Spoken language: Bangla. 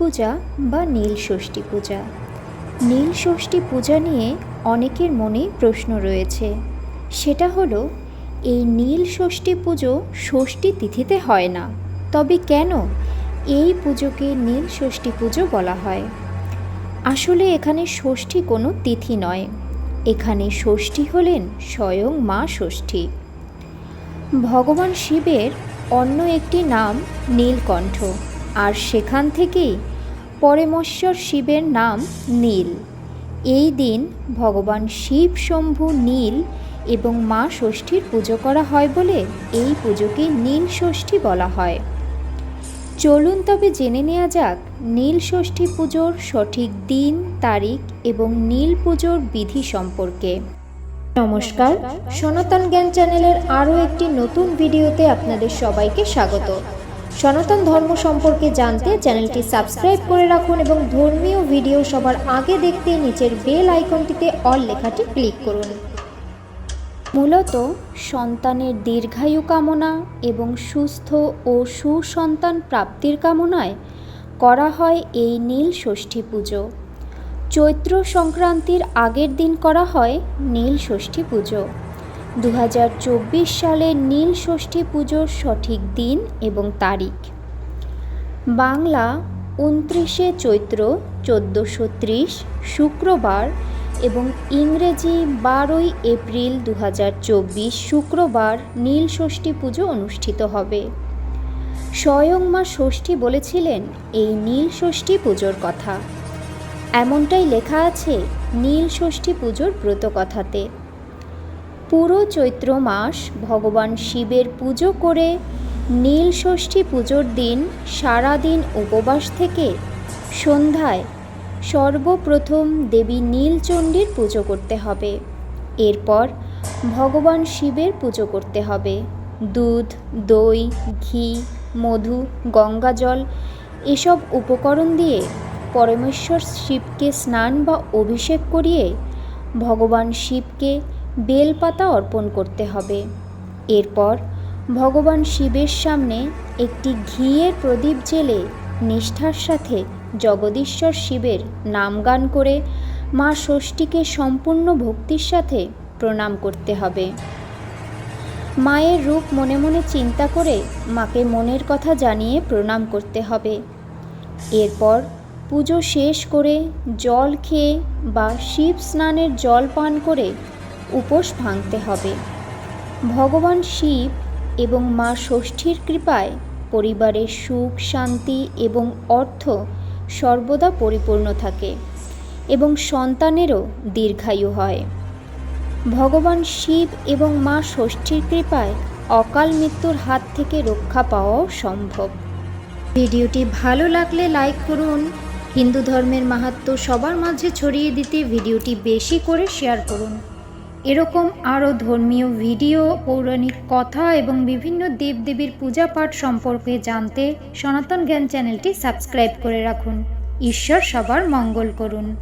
পূজা বা নীল ষষ্ঠী পূজা। নীল ষষ্ঠী পূজা নিয়ে অনেকের মনেই প্রশ্ন রয়েছে। সেটা হলো, এই নীল ষষ্ঠী পুজো ষষ্ঠী তিথিতে হয় না। তবে কেন এই পুজোকে নীল ষষ্ঠী পুজো বলা হয়? আসলে এখানে ষষ্ঠী কোনো তিথি নয়। এখানে ষষ্ঠী হলেন স্বয়ং মা ষষ্ঠী। ভগবান শিবের অন্য একটি নাম নীলকণ্ঠ। আর সেখান থেকেই পরমেশ্বর শিবের নাম নীল। এই দিন ভগবান শিব শম্ভু নীল এবং মা ষষ্ঠীর পুজো করা হয় বলে এই পুজোকে নীল ষষ্ঠী বলা হয়। চলুন তবে জেনে নেওয়া যাক নীল ষষ্ঠী পুজোর সঠিক দিন, তারিখ এবং নীল পুজোর বিধি সম্পর্কে। নমস্কার, সনাতন জ্ঞান চ্যানেলের আরও একটি নতুন ভিডিওতে আপনাদের সবাইকে স্বাগত। সনাতন ধর্ম সম্পর্কে জানতে চ্যানেলটি সাবস্ক্রাইব করে রাখুন এবং ধর্মীয় ভিডিও সবার আগে দেখতে নিচের বেল আইকনটিতে অল লেখাটি ক্লিক করুন। মূলত সন্তানের দীর্ঘায়ু কামনা এবং সুস্থ ও সুসন্তান প্রাপ্তির কামনায় করা হয় এই নীল ষষ্ঠী পুজো। চৈত্র সংক্রান্তির আগের দিন করা হয় নীল ষষ্ঠী পুজো। দু সালের নীল ষষ্ঠী পুজোর সঠিক দিন এবং তারিখ। বাংলা উনত্রিশে চৈত্র চোদ্দোশো ত্রিশ, শুক্রবার এবং ইংরেজি বারোই এপ্রিল দু হাজার চব্বিশ, শুক্রবার নীল ষষ্ঠী পুজো অনুষ্ঠিত হবে। স্বয়ং মা ষষ্ঠী বলেছিলেন এই নীল ষষ্ঠী পুজোর কথা। এমনটাই লেখা আছে নীল ষষ্ঠী পুজোর ব্রতকথাতে। পুরো চৈত্র মাস ভগবান শিবের পুজো করে নীল ষষ্ঠী পুজোর দিন সারাদিন উপবাস থেকে সন্ধ্যায় সর্বপ্রথম দেবী নীলচণ্ডীর পুজো করতে হবে। এরপর ভগবান শিবের পুজো করতে হবে। দুধ, দই, ঘি, মধু গঙ্গাজল এসব উপকরণ দিয়ে পরমেশ্বর শিবকে স্নান বা অভিষেক করিয়ে ভগবান শিবকে বেলপাতা অর্পণ করতে হবে। এরপর ভগবান শিবের সামনে একটি ঘিয়ের প্রদীপ জেলে নিষ্ঠার সাথে জগদীশ্বর শিবের নামগান করে মা ষষ্ঠীকে সম্পূর্ণ ভক্তির সাথে প্রণাম করতে হবে। মায়ের রূপ মনে মনে চিন্তা করে মাকে মনের কথা জানিয়ে প্রণাম করতে হবে। এরপর পুজো শেষ করে জল খেয়ে বা শিব স্নানের জল পান করে উপোস ভাঙতে হবে। ভগবান শিব এবং মা ষষ্ঠীর কৃপায় পরিবারের সুখ, শান্তি এবং অর্থ সর্বদা পরিপূর্ণ থাকে এবং সন্তানেরও দীর্ঘায়ু হয়। ভগবান শিব এবং মা ষষ্ঠীর কৃপায় অকাল মৃত্যুর হাত থেকে রক্ষা পাওয়াও সম্ভব। ভিডিওটি ভালো লাগলে লাইক করুন। হিন্দু ধর্মের মাহাত্ম্য সবার মাঝে ছড়িয়ে দিতে ভিডিওটি বেশি করে শেয়ার করুন। এরকম আরও ধর্মীয় ভিডিও, পৌরাণিক কথা এবং বিভিন্ন দেবদেবীর পূজা পাঠ সম্পর্কে জানতে সনাতন জ্ঞান চ্যানেলটি সাবস্ক্রাইব করে রাখুন। ঈশ্বর সবার মঙ্গল করুন।